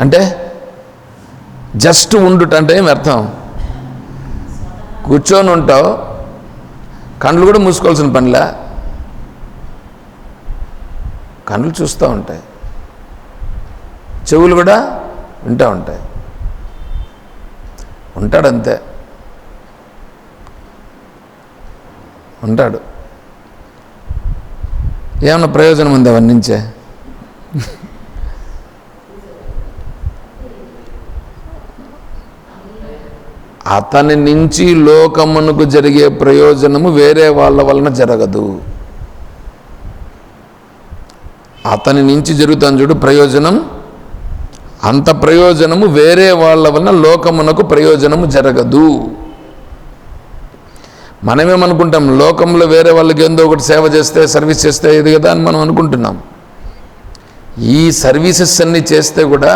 అంటే జస్ట్ ఉండుట అంటే ఏమి అర్థం? కూర్చొని ఉంటావు కళ్ళు కూడా మూసుకోవాల్సిన పనిలా? కళ్ళు చూస్తూ ఉంటాయి. చెవులు కూడా వింటూ ఉంటాయి. ఉంటాడు అంతే ఉంటాడు. ఏమన్నా ప్రయోజనం ఉంది అవన్నీ అతని నుంచి లోకమునకు జరిగే ప్రయోజనము వేరే వాళ్ళ వలన జరగదు. అతని నుంచి జరుగుతాను చూడు ప్రయోజనం. అంత ప్రయోజనము వేరే వాళ్ళ వలన లోకమునకు ప్రయోజనము జరగదు. మనమేమనుకుంటాం లోకంలో వేరే వాళ్ళకి ఏందో ఒకటి సేవ చేస్తే సర్వీస్ చేస్తే ఇది కదా అని మనం అనుకుంటున్నాం. ఈ సర్వీసెస్ అన్నీ చేస్తే కూడా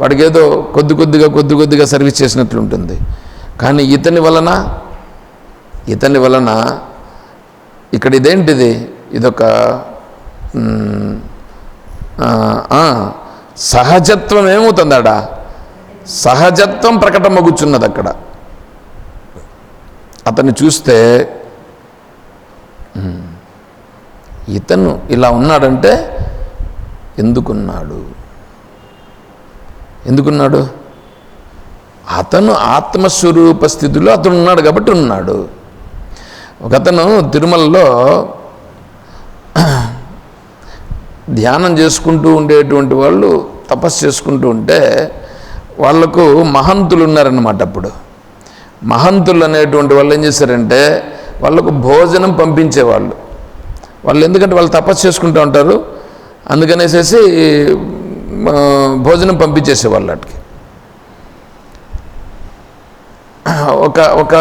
వాడికి ఏదో కొద్ది కొద్దిగా కొద్ది కొద్దిగా సర్వీస్ చేసినట్లు ఉంటుంది కానీ ఇతని వలన ఇతని వలన ఇక్కడ ఇదేంటిది? ఇదొక సహజత్వం ఏమవుతుందాడా? సహజత్వం ప్రకటమగుచున్నది అక్కడ అతన్ని చూస్తే ఇతను ఇలా ఉన్నాడంటే ఎందుకున్నాడు? ఎందుకున్నాడు? అతను ఆత్మస్వరూప స్థితిలో అతను ఉన్నాడు కాబట్టి ఉన్నాడు. ఒకతను తిరుమలలో ధ్యానం చేసుకుంటూ ఉండేటువంటి వాళ్ళు తపస్సు చేసుకుంటూ ఉంటే వాళ్ళకు మహంతులు ఉన్నారన్నమాట అప్పుడు. మహంతులు అనేటువంటి వాళ్ళు ఏం చేశారంటే వాళ్ళకు భోజనం పంపించేవాళ్ళు. వాళ్ళు ఎందుకంటే వాళ్ళు తపస్సు చేసుకుంటూ ఉంటారు అందుకనేసేసి భోజనం పంపించేసేవాళ్ళు వాటికి ఒక ఒక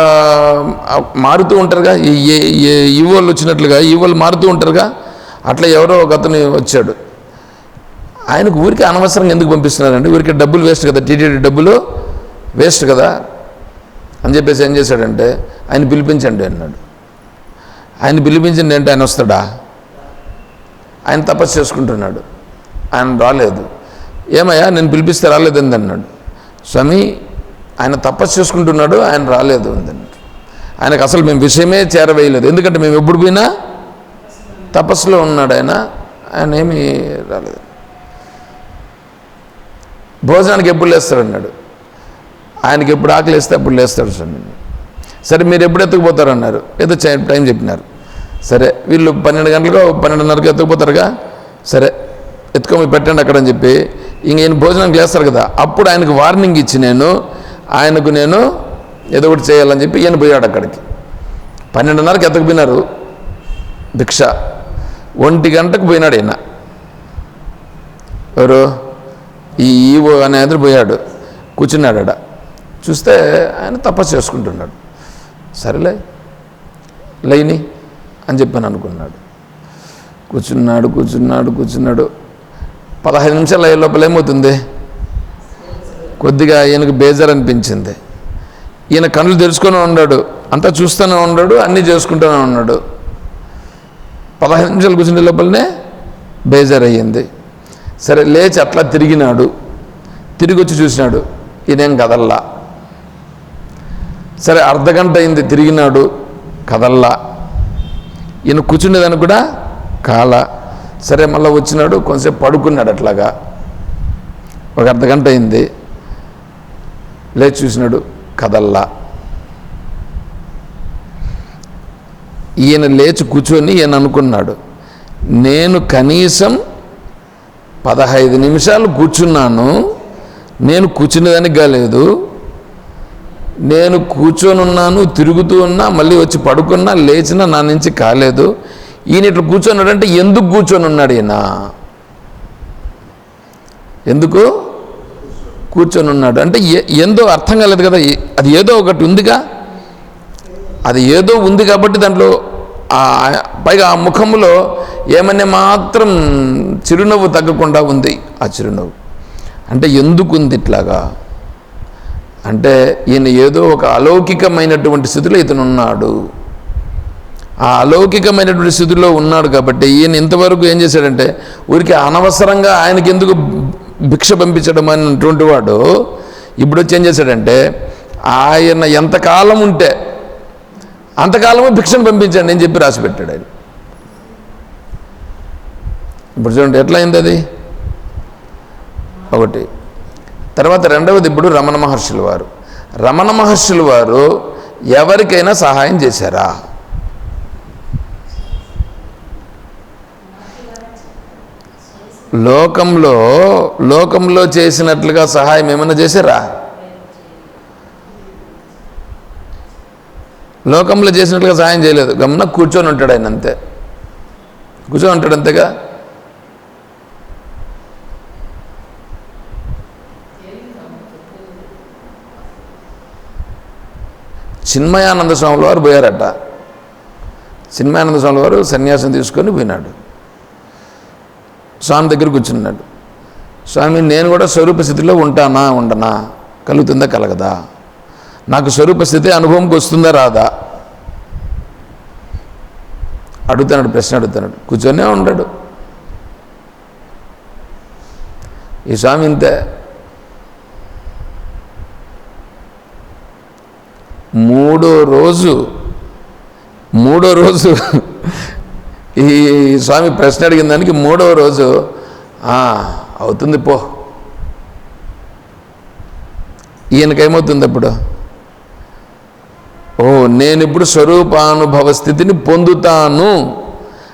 మారుతూ ఉంటారుగా. ఈ ఏ- ఏ ఈవోళ్ళు వచ్చినట్లుగా ఈవోళ్ళు మారుతూ ఉంటారుగా. అట్లా ఎవరో ఒక అతను వచ్చాడు. ఆయనకు ఊరికి అనవసరంగా ఎందుకు పంపిస్తున్నారండి? ఊరికి డబ్బులు వేస్ట్ కదా టీటీడీ డబ్బులు వేస్ట్ కదా. అని చెప్పేసి ఏం చేశాడంటే ఆయన పిలిపించండి అన్నాడు. ఆయన పిలిపించండి అంటే ఆయన వస్తాడా? ఆయన తపస్సు చేసుకుంటున్నాడు. ఆయన రాలేదు. ఏమయ్యా నేను పిలిపిస్తే రాలేదండి అన్నాడు. స్వామి ఆయన తపస్సు చేసుకుంటున్నాడు ఆయన రాలేదు అందన్నాడు ఆయనకు అసలు మేము విషయమే చేరవేయలేదు. ఎందుకంటే మేము ఎప్పుడు పోయినా తపస్సులో ఉన్నాడు ఆయన ఆయన ఏమీ రాలేదు. భోజనానికి ఎప్పుడు లేస్తాడు అన్నాడు. ఆయనకి ఎప్పుడు ఆకలి వేస్తే అప్పుడు లేస్తాడు స్వామి. సరే మీరు ఎప్పుడు ఎత్తుకుపోతారు అన్నారు. ఏదో టైం చెప్పినారు. సరే వీళ్ళు పన్నెండు గంటలకు పన్నెండున్నరకు ఎత్తుకుపోతారుగా? సరే ఎత్తుకొని పెట్టండి అక్కడ అని చెప్పి ఇంక ఈయన భోజనానికి లేస్తారు కదా. అప్పుడు ఆయనకు వార్నింగ్ ఇచ్చి నేను ఆయనకు నేను ఏదో ఒకటి చేయాలని చెప్పి ఈయన పోయాడు అక్కడికి. పన్నెండున్నరకు ఎత్తకపోయినారు. భిక్ష. ఒంటి గంటకు పోయినాడు ఈయన. ఎవరు? ఈ ఈవో అనే అతను పోయాడు. కూర్చున్నాడు ఆడ. చూస్తే ఆయన తపస్సు చేసుకుంటున్నాడు. సరేలే లేని అని చెప్పాను అనుకున్నాడు. కూర్చున్నాడు కూర్చున్నాడు కూర్చున్నాడు. పదహైదు నిమిషాలు అయ్యే లోపల ఏమవుతుంది కొద్దిగా ఈయనకు బేజార్ అనిపించింది ఈయన కళ్ళు తెరుచుకొని ఉన్నాడు. అంతా చూస్తూనే ఉన్నాడు అన్నీ చేసుకుంటూనే ఉన్నాడు. పదహైదు నిమిషాలు కూర్చునే లోపలనే బేజార్ అయ్యింది సరే లేచి అట్లా తిరిగినాడు. తిరిగి వచ్చి చూసినాడు ఈయనేం కదల్లా. సరే అర్ధగంట అయింది తిరిగినాడు కదల్లా. ఈయన కూర్చునేదానికి కూడా కాల. సరే మళ్ళీ వచ్చినాడు కొంచెంసేపు పడుకున్నాడు అట్లాగా. ఒక అర్ధగంట అయింది. లేచి చూసినాడు కదల్లా. ఈయన లేచి కూర్చొని ఈయన అనుకున్నాడు నేను కనీసం పదహైదు నిమిషాలు కూర్చున్నాను నేను కూర్చునేదానిగా కాలేదు నేను కూర్చొని ఉన్నాను తిరుగుతూ ఉన్నా మళ్ళీ వచ్చి పడుకున్నా లేచినా నా నుంచి కాలేదు. ఈయన ఇట్లా కూర్చొన్నాడంటే ఎందుకు కూర్చొని ఉన్నాడు ఈయన? ఎందుకు? కూర్చొని ఉన్నాడు. అంటే ఏ- ఏందో అర్థం కాలేదు కదా అది ఏదో ఒకటి ఉందిగా? అది ఏదో ఉంది కాబట్టి దాంట్లో పైగా ఆ ముఖంలో ఏమనే మాత్రం చిరునవ్వు తగ్గకుండా ఉంది ఆ చిరునవ్వు. అంటే ఎందుకు ఉంది ఇట్లాగా? అంటే ఈయన ఏదో ఒక అలౌకికమైనటువంటి స్థితిలో ఇతను ఉన్నాడు. ఆ అలౌకికమైనటువంటి స్థితిలో ఉన్నాడు కాబట్టి ఈయన ఇంతవరకు ఏం చేశాడంటే ఊరికి అనవసరంగా ఆయనకి ఎందుకు భిక్ష పంపించడం అనేటువంటి వాడు ఇప్పుడు వచ్చి ఏం చేశాడంటే ఆయన ఎంతకాలం ఉంటే అంతకాలము భిక్షను పంపించండి అని చెప్పి రాసి పెట్టాడు ఆయన. ఇప్పుడు చూడండి ఎట్లా అయింది అది? ఒకటి. తర్వాత రెండవది ఇప్పుడు రమణ మహర్షులు వారు. రమణ మహర్షులు వారు ఎవరికైనా సహాయం చేశారా? లోకంలో లోకంలో చేసినట్లుగా సహాయం ఏమైనా చేశారా? లోకంలో చేసినట్లుగా సహాయం చేయలేదు. గమన కూర్చొని ఉంటాడు ఆయన అంతే. కూర్చొని ఉంటాడు అంతేగా? చిన్మయానంద స్వాముల వారు పోయారట. చిన్మయానంద స్వామి వారు సన్యాసం తీసుకొని పోయినాడు. స్వామి దగ్గర కూర్చున్నాడు. స్వామి నేను కూడా స్వరూప స్థితిలో ఉంటానా? ఉండనా? కలుగుతుందా? కలగదా? నాకు స్వరూప స్థితి అనుభవంకి వస్తుందా? రాదా? అడుగుతున్నాడు ప్రశ్న అడుగుతున్నాడు. కూర్చొనే ఉండడు. ఈ స్వామి ఇంతే. మూడో రోజు మూడో రోజు ఈ స్వామి ప్రశ్న అడిగిన దానికి మూడవ రోజు అవుతుంది పో. ఈయనకేమవుతుంది అప్పుడు? ఓ నేను ఇప్పుడు స్వరూపానుభవ స్థితిని పొందుతాను.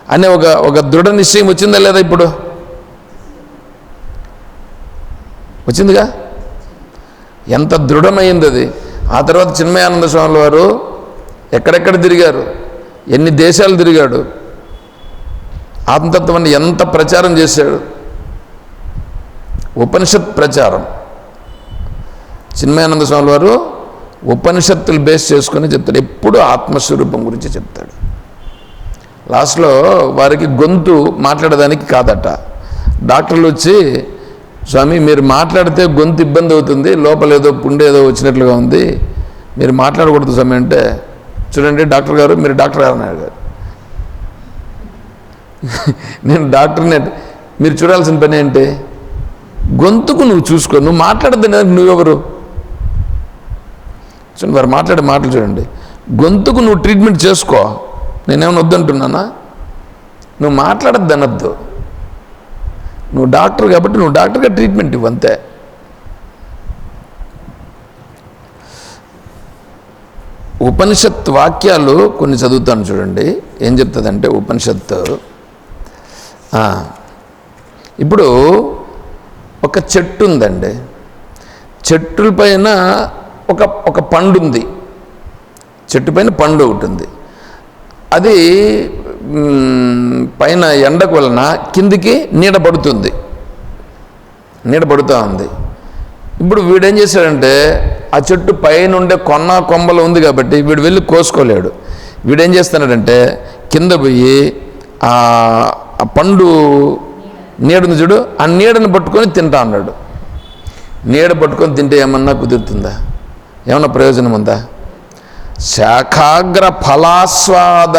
అనే ఒక ఒక దృఢ నిశ్చయం వచ్చిందా లేదా ఇప్పుడు? వచ్చిందిగా? ఎంత దృఢమైంది అది. ఆ తర్వాత చిన్మయానంద స్వామి వారు ఎక్కడెక్కడ తిరిగారు? ఎన్ని దేశాలు తిరిగాడు? ఆత్మతత్వాన్ని ఎంత ప్రచారం చేశాడు? ఉపనిషత్ ప్రచారం. చిన్మయానంద స్వామి వారు ఉపనిషత్తులు బేస్ చేసుకొని చెప్తాడు ఎప్పుడు ఆత్మస్వరూపం గురించి చెప్తాడు. లాస్ట్లో వారికి గొంతు మాట్లాడడానికి కాదట. డాక్టర్లు వచ్చి స్వామి మీరు మాట్లాడితే గొంతు ఇబ్బంది అవుతుంది లోపల ఏదో పుండు ఏదో వచ్చినట్లుగా ఉంది మీరు మాట్లాడకూడదు స్వామి అంటే చూడండి డాక్టర్ గారు మీరు డాక్టర్ గారు అన్నాడు నేను డాక్టర్ని మీరు చూడాల్సిన పని ఏంటి? గొంతుకు నువ్వు చూసుకో నువ్వు మాట్లాడద్దు నువ్వెవరు చూడండి వారు మాట్లాడే మాటలు చూడండి. గొంతుకు నువ్వు ట్రీట్మెంట్ చేసుకో. నేనేమైనా వద్దంటున్నానా? నువ్వు మాట్లాడద్దు అనొద్దు. నువ్వు డాక్టర్ కాబట్టి నువ్వు డాక్టర్గా ట్రీట్మెంట్ ఇవ్వు అంతే. ఉపనిషత్ వాక్యాలు కొన్ని చదువుతాను చూడండి. ఏం చెప్తుందంటే ఉపనిషత్తు? ఇప్పుడు ఒక చెట్టు ఉందండి. చెట్టు పైన ఒక ఒక పండు ఉంది. చెట్టు పైన పండు ఒకటి ఉంది. అది పైన ఎండకు వలన కిందికి నీడ పడుతుంది. నీడ పడుతూ ఉంది. ఇప్పుడు వీడేం చేశాడంటే ఆ చెట్టు పైన ఉండే కొన్న కొమ్మలు ఉంది కాబట్టి వీడు వెళ్ళి కోసుకోలేడు. వీడేం చేస్తున్నాడంటే కింద పోయి ఆ పండు నీడను చూడు ఆ నీడను పట్టుకొని తింటా అన్నాడు. నీడ పట్టుకొని తింటే ఏమన్నా కుదురుతుందా? ఏమన్నా ప్రయోజనం ఉందా? శాఖాగ్ర ఫలాస్వాదనమోదవత్.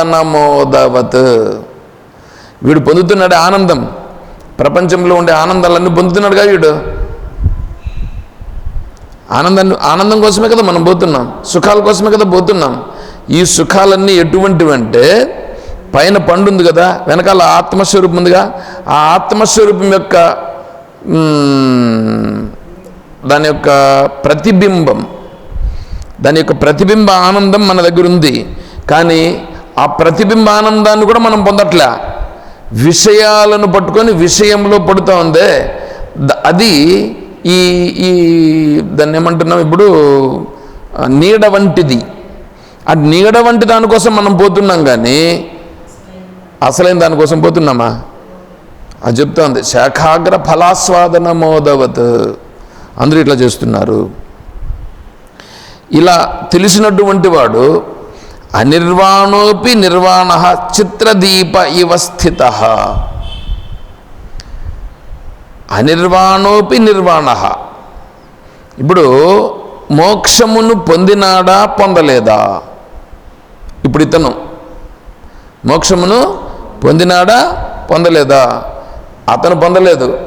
వీడు పొందుతున్నాడు ఆనందం. ప్రపంచంలో ఉండే ఆనందాలన్నీ పొందుతున్నాడుగా వీడు. ఆనందాన్ని ఆనందం కోసమే కదా మనం పోతున్నాం. సుఖాల కోసమే కదా పోతున్నాం. ఈ సుఖాలన్నీ ఎటువంటివంటే పైన పండు ఉంది కదా వెనకాల ఆత్మస్వరూపం ఉందిగా. ఆ ఆత్మస్వరూపం యొక్క దాని యొక్క ప్రతిబింబం దాని యొక్క ప్రతిబింబ ఆనందం మన దగ్గర ఉంది. కానీ ఆ ప్రతిబింబ ఆనందాన్ని కూడా మనం పొందట్లే. విషయాలను పట్టుకొని విషయంలో పడుతూ ఉందే. అది ఈ ఈ దాన్ని ఏమంటున్నాం ఇప్పుడు? నీడ వంటిది. ఆ నీడ వంటి దానికోసం మనం పోతున్నాం కానీ అసలైన దానికోసం పోతున్నామా? అది చెప్తోంది శాఖాగ్ర ఫలాస్వాదన మోదవత్. అందరూ ఇట్లా చేస్తున్నారు. ఇలా తెలిసినటువంటి వాడు అనిర్వాణోపి నిర్వాణ చిత్రదీప ఇవ స్థిత. అనిర్వాణోపి నిర్వాణ. ఇప్పుడు మోక్షమును పొందినాడా పొందలేదా? ఇప్పుడు ఇతను మోక్షమును పొందినాడా? పొందలేదా? అతను పొందలేదు.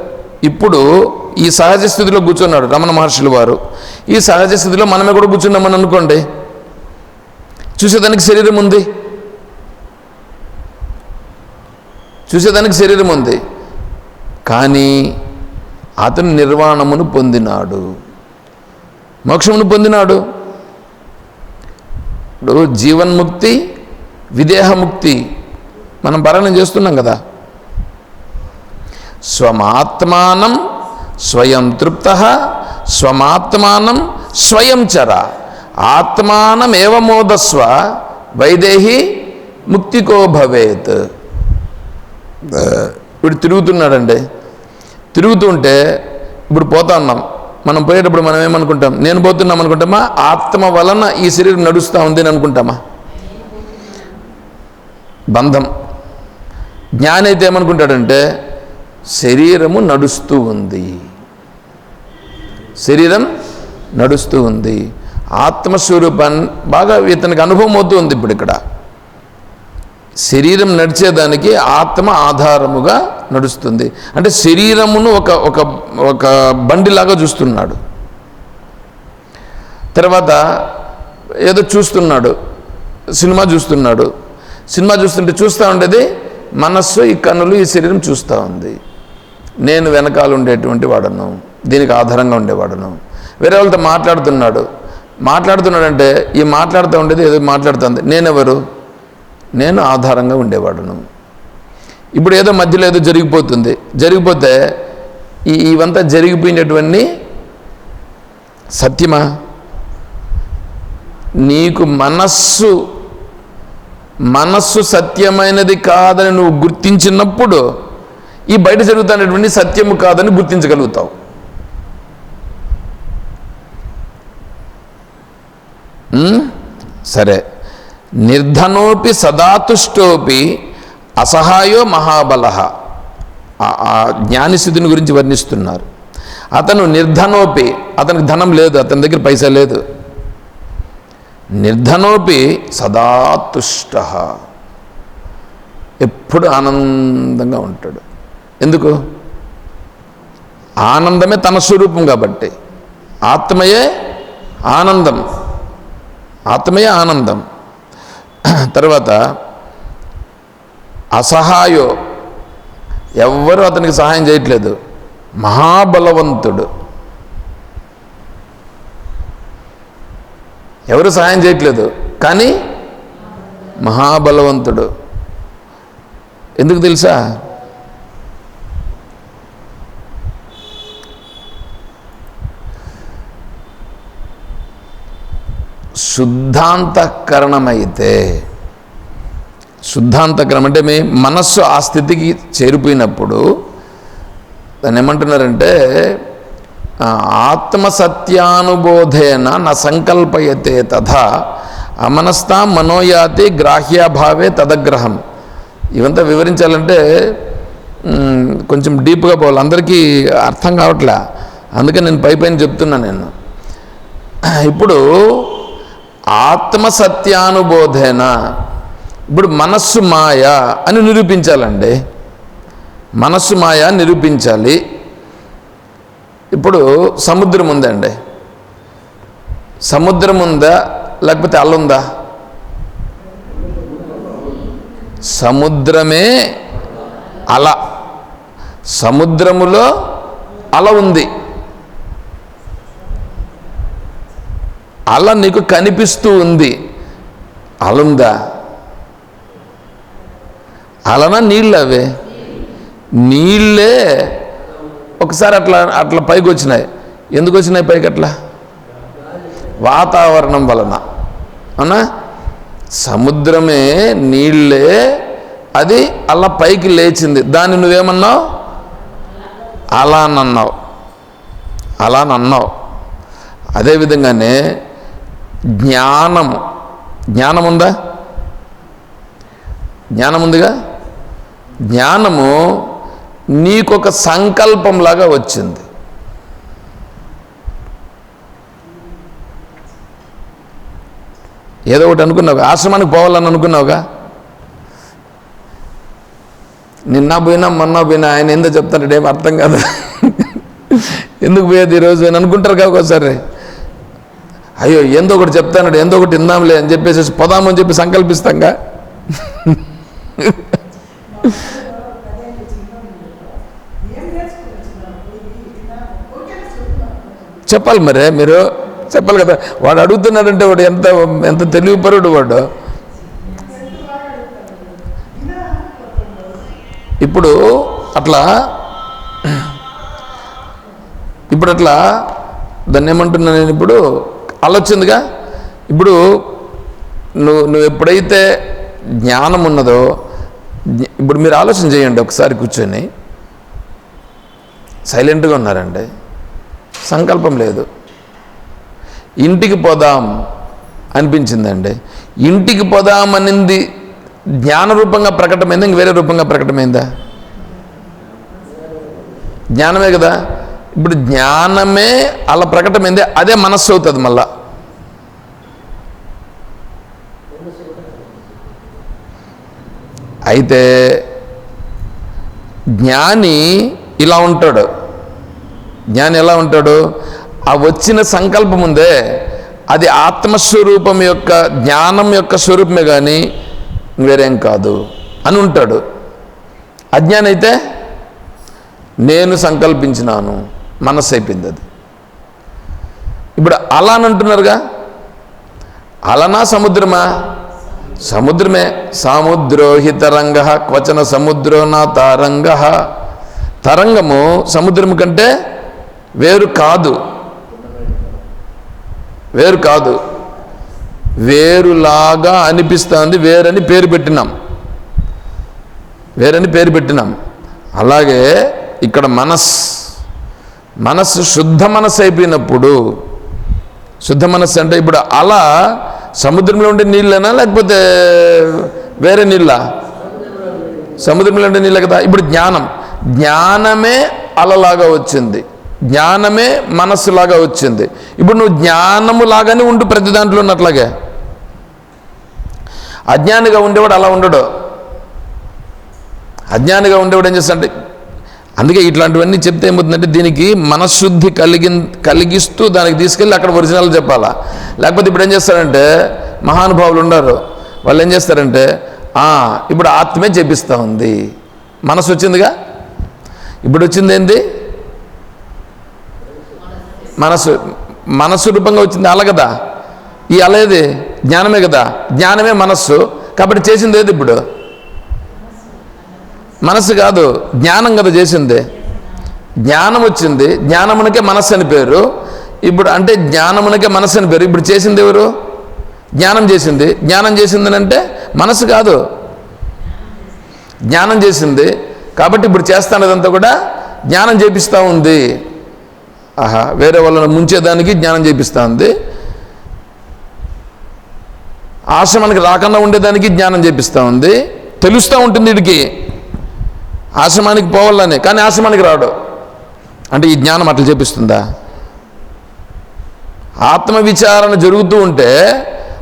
ఇప్పుడు ఈ సహజ స్థితిలో కూర్చున్నాడు రమణ మహర్షులు వారు. ఈ సహజ స్థితిలో మనమే కూడా కూర్చున్నామని అనుకోండి. చూసేదానికి శరీరం ఉంది. చూసేదానికి శరీరం ఉంది. కానీ అతను నిర్వాణమును పొందినాడు. మోక్షమును పొందినాడు. ఇప్పుడు జీవన్ముక్తి విదేహముక్తి మనం భరణం చేస్తున్నాం కదా. స్వమాత్మానం స్వయం తృప్త స్వమాత్మానం స్వయం చర. ఆత్మానమేవమోదస్వ వైదేహి ముక్తికో భవేత్. ఇప్పుడు తిరుగుతున్నాడండి. తిరుగుతుంటే ఇప్పుడు పోతా ఉన్నాం. మనం పోయేటప్పుడు మనం ఏమనుకుంటాం? నేను పోతున్నాం అనుకుంటామా? ఆత్మ వలన ఈ శరీరం నడుస్తూ ఉంది అని అనుకుంటామా? బంధం. జ్ఞాని అయితే ఏమనుకుంటాడంటే శరీరము నడుస్తూ ఉంది. శరీరం నడుస్తూ ఉంది. ఆత్మస్వరూపం బాగా ఇతనికి అనుభవం అవుతూ ఉంది ఇప్పుడు ఇక్కడ. శరీరం నడిచేదానికి ఆత్మ ఆధారముగా నడుస్తుంది. అంటే శరీరమును ఒక ఒక ఒక బండిలాగా చూస్తున్నాడు. తర్వాత ఏదో చూస్తున్నాడు. సినిమా చూస్తున్నాడు. సినిమా చూస్తుంటే చూస్తూ ఉండేది మనస్సు ఈ కన్నులు ఈ శరీరం చూస్తూ ఉంది. నేను వెనకాల ఉండేటువంటి వాడను. దీనికి ఆధారంగా ఉండేవాడను. వేరే వాళ్ళతో మాట్లాడుతున్నాడు. మాట్లాడుతున్నాడంటే ఈ మాట్లాడుతూ ఉండేది ఏదో మాట్లాడుతుంది నేనెవరు? నేను ఆధారంగా ఉండేవాడను. ఇప్పుడు ఏదో మధ్యలో ఏదో జరిగిపోతుంది. జరిగిపోతే ఈ ఇవంతా జరిగిపోయినటువంటి సత్యమా? నీకు మనస్సు మనస్సు సత్యమైనది కాదని నువ్వు గుర్తించినప్పుడు ఈ బయట జరుగుతున్నటువంటి సత్యము కాదని గుర్తించగలుగుతావు. సరే. నిర్ధనోపి సదాతుష్టోపి అసహాయో మహాబల ఆ గురించి వర్ణిస్తున్నారు. అతను నిర్ధనోపి అతనికి ధనం లేదు అతని దగ్గర పైసా లేదు. నిర్ధనోపి సదాతుష్ట. ఎప్పుడు ఆనందంగా ఉంటాడు. ఎందుకు? ఆనందమే తన స్వరూపం కాబట్టి. ఆత్మయే ఆనందం. ఆత్మయే ఆనందం. తర్వాత అసహాయో. ఎవ్వరూ అతనికి సహాయం చేయట్లేదు. మహాబలవంతుడు. ఎవరు సహాయం చేయట్లేదు. కానీ మహాబలవంతుడు. ఎందుకు తెలుసా? శుద్ధాంతకరణమైతే శుద్ధాంతకరణం అంటే మీ మనస్సు ఆ స్థితికి చేరిపోయినప్పుడు దాన్ని ఏమంటున్నారంటే ఆత్మసత్యానుబోధేన నా సంకల్పయతే తథా అమనస్థా మనోయాతి గ్రాహ్యాభావే తదగ్రహం. ఇవంతా వివరించాలంటే కొంచెం డీప్గా పోవాలి. అందరికీ అర్థం కావట్లే? అందుకే నేను పై పైన చెప్తున్నా నేను. ఇప్పుడు ఆత్మసత్యానుబోధేన ఇప్పుడు మనస్సు మాయ అని నిరూపించాలండి. మనస్సు మాయ నిరూపించాలి. ఇప్పుడు సముద్రం ఉందండి. సముద్రం ఉందా? లేకపోతే అల్లుందా సముద్రమే అల. సముద్రములో అల ఉంది. అల నీకు కనిపిస్తూ ఉంది. అలుందా అలనా నీళ్ళు అవే నీళ్ళే ఒకసారి అట్లా అట్లా పైకి వచ్చినాయి. ఎందుకు వచ్చినాయి పైకి అట్లా? వాతావరణం వలన. అవునా? సముద్రమే నీళ్ళే అది అలా పైకి లేచింది. దాన్ని నువ్వేమన్నావు? అలా నన్నావు. అలా నన్నావు. అదేవిధంగానే జ్ఞానము. జ్ఞానం ఉందా జ్ఞానం ఉందిగా జ్ఞానము నీకొక సంకల్పంలాగా వచ్చింది. ఏదో ఒకటి అనుకున్నావు ఆశ్రమానికి పోవాలని అనుకున్నావుగా? నిన్న పోయినా మొన్న పోయినా ఆయన ఏందో చెప్తాడు ఏం అర్థం కాదు. ఎందుకు పోయేది ఈరోజు అని అనుకుంటారు కాక ఒకసారి అయ్యో ఏందో ఒకటి చెప్తాడు ఏందో ఒకటి ఇందాంలే అని చెప్పేసి పొదామని చెప్పి సంకల్పిస్తాంగా? చెప్పాలి మరే మీరు? చెప్పాలి కదా. వాడు అడుగుతున్నాడంటే వాడు ఎంత ఎంత తెలివిపరుడు వాడు? ఇప్పుడు అట్లా ఇప్పుడు అట్లా దాన్ని ఏమంటున్నా నేను ఇప్పుడు? ఆలోచిందిగా ఇప్పుడు నువ్వు నువ్వు ఎప్పుడైతే జ్ఞానం ఉన్నదో ఇప్పుడు మీరు ఆలోచన చేయండి ఒకసారి కూర్చొని. సైలెంట్గా ఉన్నారండి. సంకల్పం లేదు. ఇంటికి పోదాం అనిపించిందండి. ఇంటికి పోదాం అనింది జ్ఞాన రూపంగా ప్రకటమైందా? ఇంక వేరే రూపంగా ప్రకటమైందా? జ్ఞానమే కదా. ఇప్పుడు జ్ఞానమే అలా ప్రకటమైంది అదే మనస్సు అవుతుంది మళ్ళా. అయితే జ్ఞాని ఇలా ఉంటాడు. జ్ఞాని ఎలా ఉంటాడు? ఆ వచ్చిన సంకల్పం ఉందే అది ఆత్మస్వరూపం యొక్క జ్ఞానం యొక్క స్వరూపమే కానీ వేరేం కాదు అని ఉంటాడు. అజ్ఞాని అయితే నేను సంకల్పించినాను మనస్సు అయిపోయింది అది. ఇప్పుడు అలా అని అంటున్నారుగా అలనా సముద్రమా? సముద్రమే. సముద్రోహి రంగ క్వచన సముద్రోనా తరంగ. తరంగము సముద్రం కంటే వేరు కాదు. వేరు కాదు. వేరులాగా అనిపిస్తుంది వేరని పేరు పెట్టినాం. వేరని పేరు పెట్టినాం. అలాగే ఇక్కడ మనస్ మనస్సు శుద్ధ మనస్సు అయిపోయినప్పుడు శుద్ధ మనస్సు అంటే ఇప్పుడు అలా సముద్రంలో ఉండే నీళ్ళనా లేకపోతే వేరే నీళ్ళ? సముద్రంలో ఉండే నీళ్ళ కదా. ఇప్పుడు జ్ఞానం. జ్ఞానమే అలలాగా వచ్చింది. జ్ఞానమే మనస్సులాగా వచ్చింది. ఇప్పుడు నువ్వు జ్ఞానము లాగానే ఉండు ప్రతి దాంట్లో ఉన్నట్లాగే. అజ్ఞానిగా ఉండేవాడు అలా ఉండడు. అజ్ఞానిగా ఉండేవాడు ఏం చేస్తాడంటే అందుకే ఇట్లాంటివన్నీ చెప్తే ఏమవుతుందంటే దీనికి మనశుద్ధి కలిగి కలిగిస్తూ దానికి తీసుకెళ్ళి అక్కడ ఒరిజినల్ చెప్పాలా. లేకపోతే ఇప్పుడు ఏం చేస్తారంటే మహానుభావులు ఉన్నారు. వాళ్ళు ఏం చేస్తారంటే ఇప్పుడు ఆత్మే చెప్పిస్తూ ఉంది. మనసు వచ్చిందిగా? ఇప్పుడు వచ్చింది ఏంది? మనసు మనస్సు రూపంగా వచ్చింది అల కదా? ఈ అల ఏది? జ్ఞానమే కదా? జ్ఞానమే మనస్సు. కాబట్టి చేసింది ఏది ఇప్పుడు? మనస్సు కాదు జ్ఞానం కదా చేసింది. జ్ఞానం వచ్చింది. జ్ఞానమునకే మనస్సు అని పేరు. ఇప్పుడు అంటే జ్ఞానమునకే మనస్సు అని పేరు. ఇప్పుడు చేసింది ఎవరు? జ్ఞానం చేసింది. జ్ఞానం చేసింది అంటే మనస్సు కాదు. జ్ఞానం చేసింది. కాబట్టి ఇప్పుడు చేస్తానదంతా కూడా జ్ఞానం చేపిస్తూ ఉంది. ఆహా వేరే వాళ్ళని ముంచేదానికి జ్ఞానం చేపిస్తుంది. ఆశ ఆశ్రమానికి రాకుండా ఉండేదానికి జ్ఞానం చేపిస్తూ ఉంది తెలుస్తూ ఉంటుంది వీడికి ఆశ్రమానికి పోవాలని కానీ ఆశ్రమానికి రాడు. అంటే ఈ జ్ఞానం అట్లా చేపిస్తుందా? ఆత్మవిచారణ జరుగుతూ ఉంటే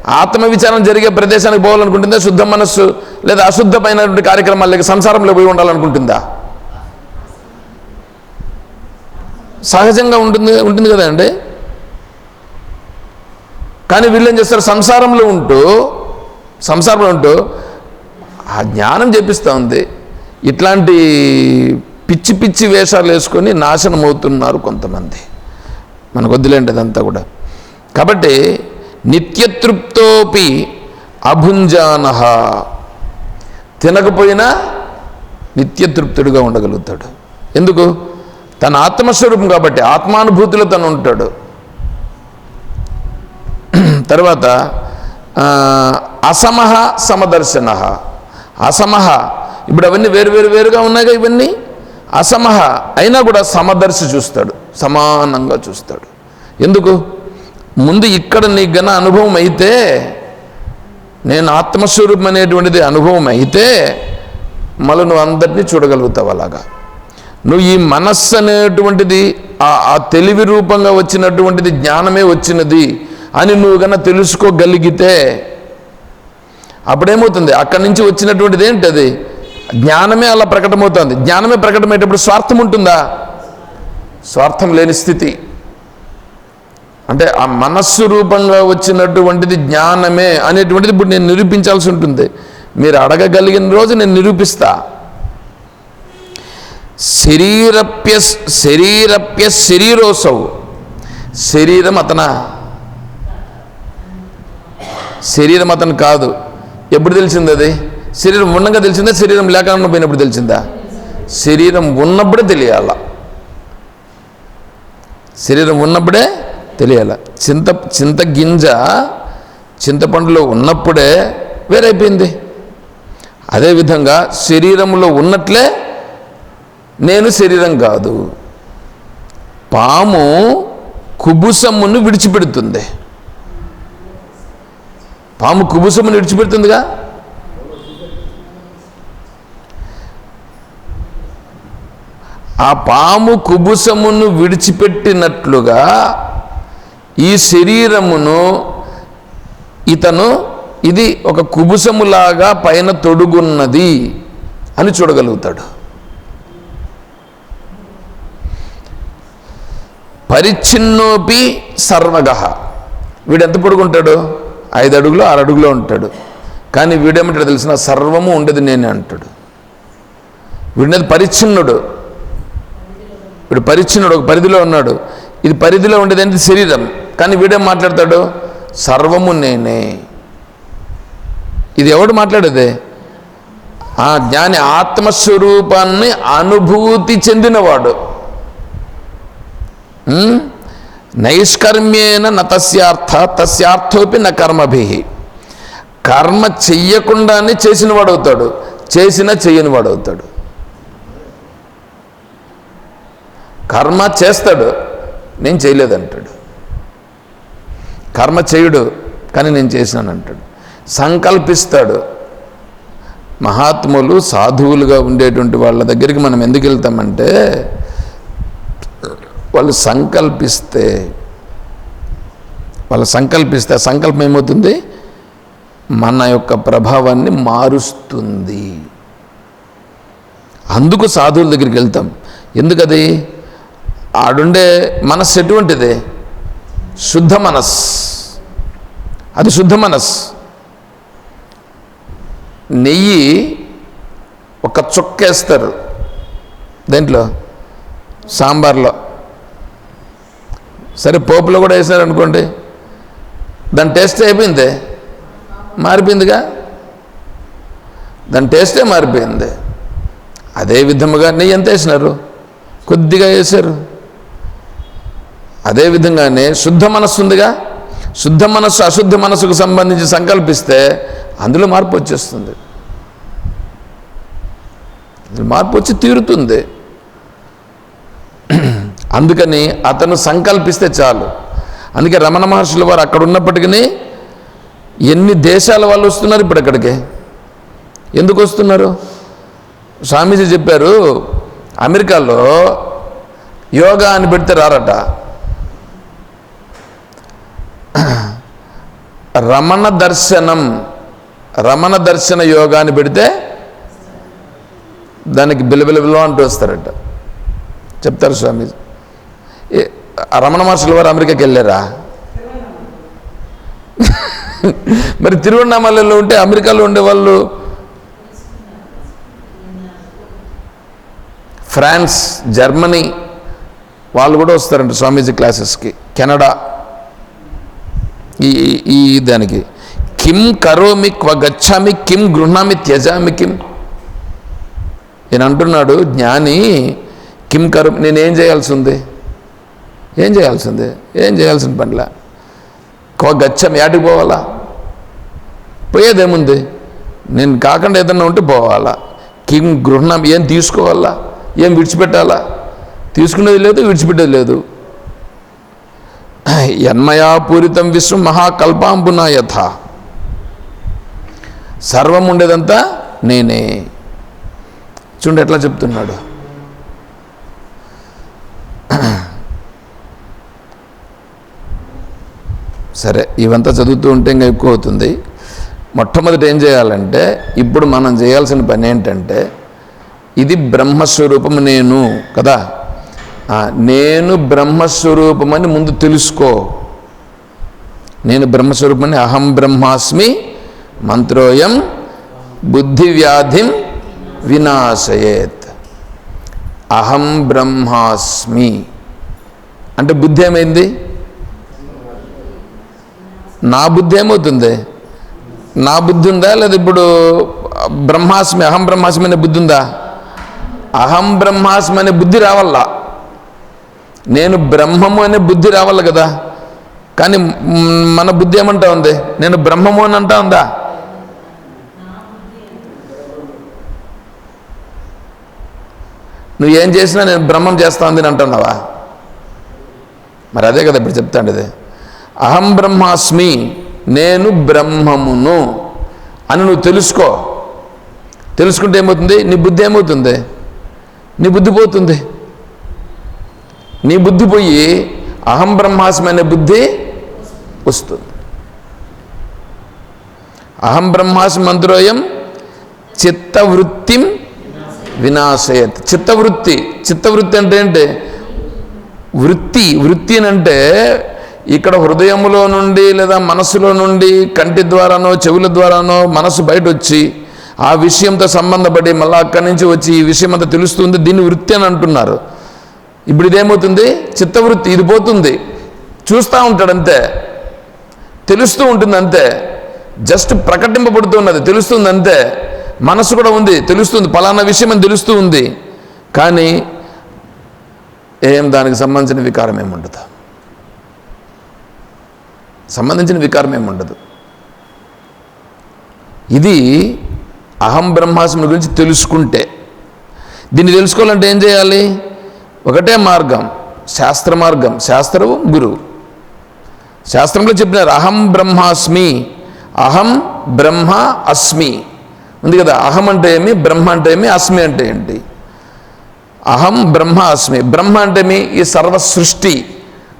ఆత్మవిచారణ జరిగే ప్రదేశానికి పోవాలనుకుంటుందా? శుద్ధ మనస్సు లేదా అశుద్ధమైనటువంటి కార్యక్రమాలు లేక సంసారంలో పోయి ఉండాలనుకుంటుందా? సహజంగా ఉంటుంది ఉంటుంది కదండి కానీ వీళ్ళు ఏం చేస్తారు? సంసారంలో ఉంటూ సంసారంలో ఉంటూ ఆ జ్ఞానం చేపిస్తూ ఉంది. ఇట్లాంటి పిచ్చి పిచ్చి వేషాలు వేసుకొని నాశనం అవుతున్నారు కొంతమంది. మనకు వద్దులేండి అదంతా కూడా. కాబట్టి నిత్యతృప్తోపి అభుంజాన. తినకపోయినా నిత్యతృప్తుడిగా ఉండగలుగుతాడు. ఎందుకు? తన ఆత్మస్వరూపం కాబట్టి ఆత్మానుభూతిలో తను ఉంటాడు. తర్వాత అసమహ సమదర్శన. అసమహ ఇప్పుడు అవన్నీ వేరు వేరు వేరుగా ఉన్నాయిగా ఇవన్నీ? అసమహ అయినా కూడా సమదర్శి చూస్తాడు సమానంగా చూస్తాడు. ఎందుకు? ముందు ఇక్కడ నీకు గన అనుభవం అయితే నేను ఆత్మస్వరూపం అనేటువంటిది అనుభవం అయితే మళ్ళీ నువ్వు అందరినీ చూడగలుగుతావు అలాగా. నువ్వు ఈ మనస్సు అనేటువంటిది ఆ ఆ తెలివి రూపంగా వచ్చినటువంటిది జ్ఞానమే వచ్చినది అని నువ్వు కన్నా తెలుసుకోగలిగితే అప్పుడేమవుతుంది? అక్కడి నుంచి వచ్చినటువంటిది ఏంటది? జ్ఞానమే అలా ప్రకటమవుతుంది. జ్ఞానమే ప్రకటమయ్యేటప్పుడు స్వార్థం ఉంటుందా? స్వార్థం లేని స్థితి. అంటే ఆ మనస్సు రూపంగా వచ్చినటువంటిది జ్ఞానమే అనేటువంటిది ఇప్పుడు నేను నిరూపించాల్సి ఉంటుంది. మీరు అడగగలిగిన రోజు నేను నిరూపిస్తాను శరీరప్య శరీరప్య శరీరోసవు శరీరం అతనా. శరీరం అతను కాదు. ఎప్పుడు తెలిసింది అది? శరీరం ఉండగా తెలిసిందా? శరీరం లేకుండా పోయినప్పుడు తెలిసిందా? శరీరం ఉన్నప్పుడే తెలియాల. శరీరం ఉన్నప్పుడే తెలియాల. చింత చింత గింజ చింతపండులో ఉన్నప్పుడే వేరైపోయింది. అదేవిధంగా శరీరంలో ఉన్నట్లే నేను శరీరం కాదు. పాము కుబుసమ్మును విడిచిపెడుతుంది. పాము కుబుసమును విడిచిపెడుతుందిగా? ఆ పాము కుబుసమును విడిచిపెట్టినట్లుగా ఈ శరీరమును ఇతను ఇది ఒక కుబుసములాగా పైన తొడుగున్నది అని చూడగలుగుతాడు. పరిచ్ఛిన్నోపి సర్వగ. వీడు ఎంత పొడుగుంటాడు? ఐదు అడుగులో ఆరు అడుగులో ఉంటాడు. కానీ వీడేమంటాడు తెలిసిన సర్వము ఉండేది నేనే అంటాడు. వీడినది పరిచ్ఛిన్నుడు. వీడు పరిచ్ఛిన్నుడు ఒక పరిధిలో ఉన్నాడు. ఇది పరిధిలో ఉండేది ఏంటి? శరీరం. కానీ వీడేం మాట్లాడతాడు? సర్వము నేనే. ఇది ఎవడు మాట్లాడేది? ఆ జ్ఞాని ఆత్మస్వరూపాన్ని అనుభూతి చెందినవాడు. నైష్కర్మ్యేన న తస్యార్థోపి న కర్మభి. కర్మ చెయ్యకుండానే చేసిన వాడవుతాడు చేసినా చెయ్యని వాడవుతాడు కర్మ చేస్తాడు నేను చేయలేదంటాడు. కర్మ చేయుడు కానీ నేను చేసినాను అంటాడు సంకల్పిస్తాడు. మహాత్ములు సాధువులుగా ఉండేటువంటి వాళ్ళ దగ్గరికి మనం ఎందుకు వెళ్తామంటే వాళ్ళు సంకల్పిస్తే వాళ్ళు సంకల్పిస్తే సంకల్పం ఏమవుతుంది? మన యొక్క ప్రభావాన్ని మారుస్తుంది. అందుకు సాధువుల దగ్గరికి వెళ్తాం. ఎందుకది? ఆడుండే మనస్సు ఎటువంటిది? శుద్ధ మనస్ అది శుద్ధ మనస్ నెయ్యి ఒక చుక్కేస్తారు. దేంట్లో? సాంబార్లో. సరే పోపులో కూడా వేసారు అనుకోండి దాని టేస్ట్ అయిపోయింది? మారిపోయిందిగా? దాని టేస్టే మారిపోయింది. అదే విధముగా నెయ్యి ఎంత వేసినారు? కొద్దిగా వేశారు. అదే విధంగానే శుద్ధ మనస్సు ఉందిగా? శుద్ధ మనస్సు అశుద్ధ మనస్సుకు సంబంధించి సంకల్పిస్తే అందులో మార్పు వచ్చేస్తుంది. మార్పు వచ్చి తీరుతుంది. అందుకని అతను సంకల్పిస్తే చాలు. అందుకే రమణ మహర్షుల వారు అక్కడ ఉన్నప్పటికీ ఎన్ని దేశాల వాళ్ళు వస్తున్నారు ఇప్పుడు అక్కడికి? ఎందుకు వస్తున్నారు? స్వామీజీ చెప్పారు అమెరికాలో యోగా అని పెడితే రారట. రమణ దర్శనం రమణ దర్శన యోగా అని పెడితే దానికి బిలబిలబిలో అంటూ వస్తారట. చెప్తారు స్వామీజీ. రమణ మహర్షుల వారు అమెరికాకి వెళ్ళారా? మరి తిరువన్నామలలో ఉంటే అమెరికాలో ఉండే వాళ్ళు? ఫ్రాన్స్ జర్మనీ వాళ్ళు కూడా వస్తారంట స్వామీజీ క్లాసెస్కి. కెనడా. ఈ ఈ దానికి. కిం కరోమి క్వ గచ్చామి కిం గృహామి త్యజామి కిం? నేను అంటున్నాడు జ్ఞాని కిం కరో నేనేం చేయాల్సి ఉంది? ఏం చేయాల్సింది? ఏం చేయాల్సిన పనిలా కో గచ్చం యాటికి పోవాలా? పోయేదేముంది? నేను కాకుండా ఏదన్నా ఉంటే పోవాలా? కిం గృహణం ఏం తీసుకోవాలా? ఏం విడిచిపెట్టాలా? తీసుకునేది లేదు విడిచిపెట్టేది లేదు. యన్మయాపూరితం విశ్వం మహాకల్పాంబున యథ. సర్వం ఉండేదంతా నేనే. చూడండి ఎట్లా చెప్తున్నాడు. సరే ఇవంతా చదువుతూ ఉంటే ఇంకా ఎక్కువ అవుతుంది. మొట్టమొదటి ఏం చేయాలంటే ఇప్పుడు మనం చేయాల్సిన పని ఏంటంటే ఇది బ్రహ్మస్వరూపము నేను కదా? నేను బ్రహ్మస్వరూపమని ముందు తెలుసుకో. నేను బ్రహ్మస్వరూపమని అహం బ్రహ్మాస్మి మంత్రోయం బుద్ధి వ్యాధిం వినాశయేత్. అహం బ్రహ్మాస్మి. అంటే బుద్ధి ఏమైంది? నా బుద్ధి ఏమవుతుంది? నా బుద్ధి ఉందా? లేదా ఇప్పుడు బ్రహ్మాస్మి అహం బ్రహ్మాస్మి అనే బుద్ధి ఉందా? అహం బ్రహ్మాస్మి అనే బుద్ధి రావాలా? నేను బ్రహ్మము అనే బుద్ధి రావాలి కదా? కానీ మన బుద్ధి ఏమంటా ఉంది? నేను బ్రహ్మము అని అంటా ఉందా? నువ్వు ఏం చేసినా నేను బ్రహ్మం చేస్తా ఉంది అని అంటున్నావా? మరి అదే కదా ఇప్పుడు చెప్తాండి ఇది అహం బ్రహ్మాస్మి నేను బ్రహ్మమును. అని నువ్వు తెలుసుకో. తెలుసుకుంటే ఏమవుతుంది? నీ బుద్ధి ఏమవుతుంది? నీ బుద్ధి పోతుంది. నీ బుద్ధి పోయి అహం బ్రహ్మాస్మి అనే బుద్ధి వస్తుంది. అహం బ్రహ్మాస్మి మంత్రోయం చిత్తవృత్తిం వినాశయత్. చిత్తవృత్తి. చిత్తవృత్తి అంటే ఏంటి? వృత్తి. వృత్తి అని అంటే ఇక్కడ హృదయములో నుండి లేదా మనసులో నుండి కంటి ద్వారానో చెవుల ద్వారానో మనసు బయట వచ్చి ఆ విషయంతో సంబంధపడి మళ్ళీ అక్కడి నుంచి వచ్చి ఈ విషయం అంతా తెలుస్తుంది దీన్ని వృత్తి అని అంటున్నారు. ఇప్పుడు ఇదేమవుతుంది? చిత్తవృత్తి ఇది పోతుంది. చూస్తూ ఉంటాడు అంతే. తెలుస్తూ ఉంటుంది అంతే. జస్ట్ ప్రకటింపబడుతున్నది తెలుస్తుంది అంతే. మనసు కూడా ఉంది తెలుస్తుంది. పలానా విషయం అని తెలుస్తూ ఉంది. కానీ ఏం దానికి సంబంధించిన వికారం ఏముండదు? సంబంధించిన వికారం ఏమి ఉండదు. ఇది అహం బ్రహ్మాస్మి గురించి తెలుసుకుంటే దీన్ని తెలుసుకోవాలంటే ఏం చేయాలి? ఒకటే మార్గం శాస్త్ర మార్గం శాస్త్రము గురువు. శాస్త్రంలో చెప్పినారు అహం బ్రహ్మాస్మి అహం బ్రహ్మ అస్మి. ఉంది కదా అహం అంటే ఏమి? బ్రహ్మ అంటే ఏమి? అస్మి అంటే ఏంటి? అహం బ్రహ్మ అస్మి. బ్రహ్మ అంటే ఏమి? ఈ సర్వ సృష్టి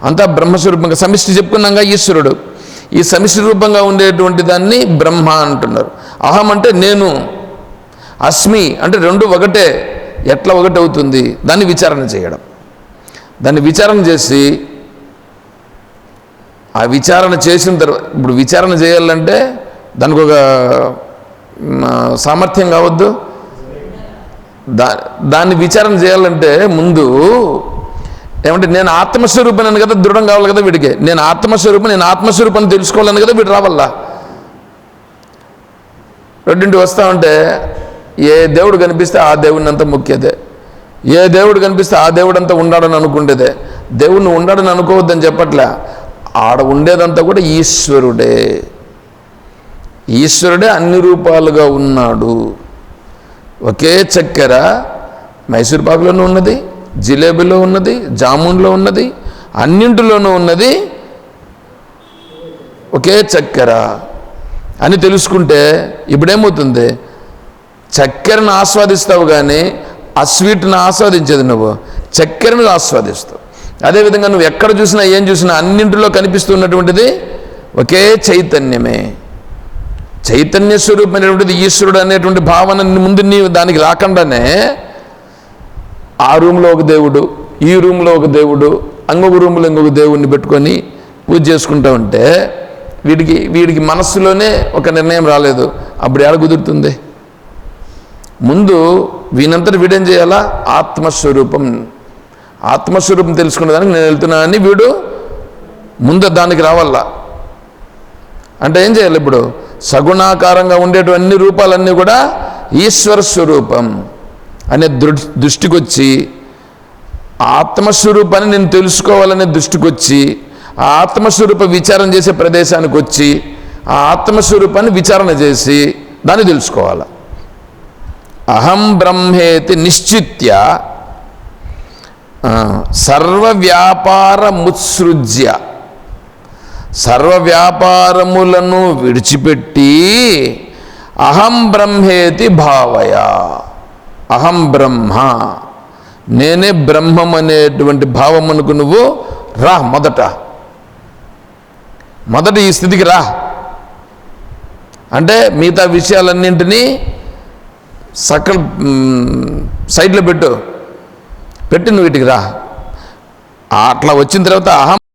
అంతా బ్రహ్మస్వరూపంగా సమిష్టి చెప్పుకున్నాగా ఈశ్వరుడు. ఈ సమిష్టి రూపంగా ఉండేటువంటి దాన్ని బ్రహ్మ అంటున్నారు. అహం అంటే నేను అస్మి అంటే రెండు ఒకటే ఎట్లా ఒకటి అవుతుంది? దాన్ని విచారణ చేయడం. దాన్ని విచారణ చేసి ఆ విచారణ చేసిన తర్వాత ఇప్పుడు విచారణ చేయాలంటే దానికి ఒక సామర్థ్యం కావద్దు. దా దాన్ని విచారణ చేయాలంటే ముందు ఏమంటే నేను ఆత్మస్వరూపాన్ని కదా దృఢం కావాలి కదా వీడికి. నేను ఆత్మస్వరూపం నేను ఆత్మస్వరూపాన్ని తెలుసుకోవాలని కదా వీడు రావాలా? రెండింటి వస్తా ఉంటే ఏ దేవుడు కనిపిస్తే ఆ దేవుడిని అంత మొక్కేదే ఏ దేవుడు కనిపిస్తే ఆ దేవుడు అంతా ఉండాడని అనుకుంటేదే. దేవుడిని ఉండాడని అనుకోవద్దని చెప్పట్లే. ఆడ ఉండేదంతా కూడా ఈశ్వరుడే. ఈశ్వరుడే అన్ని రూపాలుగా ఉన్నాడు. ఒకే చక్కెర మైసూర్ పాకులోనూ ఉన్నది. జిలేబీలో ఉన్నది జామున్లో ఉన్నది అన్నింటిలోనూ ఉన్నది ఒకే చక్కెర అని తెలుసుకుంటే ఇప్పుడేమవుతుంది? చక్కెరను ఆస్వాదిస్తావు కానీ ఆ స్వీట్ని ఆస్వాదించేది నువ్వు. చక్కెరను ఆస్వాదిస్తావు. అదేవిధంగా నువ్వు ఎక్కడ చూసినా ఏం చూసినా అన్నింటిలో కనిపిస్తున్నటువంటిది ఒకే చైతన్యమే. చైతన్య స్వరూపమైనటువంటిది ఈశ్వరుడు అనేటువంటి భావన ముందు నీవు దానికి రాకుండానే ఆ రూమ్లో ఒక దేవుడు ఈ రూమ్లో ఒక దేవుడు అంగొక రూమ్లో ఇంకొక దేవుడిని పెట్టుకొని పూజ చేసుకుంటా ఉంటే వీడికి వీడికి మనస్సులోనే ఒక నిర్ణయం రాలేదు. అప్పుడు ఎలా కుదురుతుంది? ముందు వీనంతటి వీడేం చేయాలా? ఆత్మస్వరూపం. ఆత్మస్వరూపం తెలుసుకునేదానికి నేను వెళ్తున్నానని వీడు ముందు దానికి రావాలా? అంటే ఏం చేయాలి ఇప్పుడు? సగుణాకారంగా ఉండేటువంటి రూపాలన్నీ కూడా ఈశ్వర స్వరూపం. అనే దృ- దృష్టికొచ్చి ఆత్మస్వరూపాన్ని నేను తెలుసుకోవాలనే దృష్టికొచ్చి ఆ ఆత్మస్వరూప విచారణ చేసే ప్రదేశానికి వచ్చి ఆ ఆత్మస్వరూపాన్ని విచారణ చేసి దాన్ని తెలుసుకోవాలి. అహం బ్రహ్మేతి నిశ్చిత్య సర్వవ్యాపారముత్సృజ్య. సర్వ వ్యాపార ముత్సృజ్య సర్వ వ్యాపారములను విడిచిపెట్టి అహం బ్రహ్మేతి భావయ. అహం బ్రహ్మ. నేనే బ్రహ్మం అనేటువంటి భావమునకు నువ్వు రా మొదట. మొదట ఈ స్థితికి రా. అంటే మిగతా విషయాలన్నింటినీ సకల్ సైడ్లో పెట్టు. పెట్టి నువ్వు వీటికి రా. అట్లా వచ్చిన తర్వాత అహం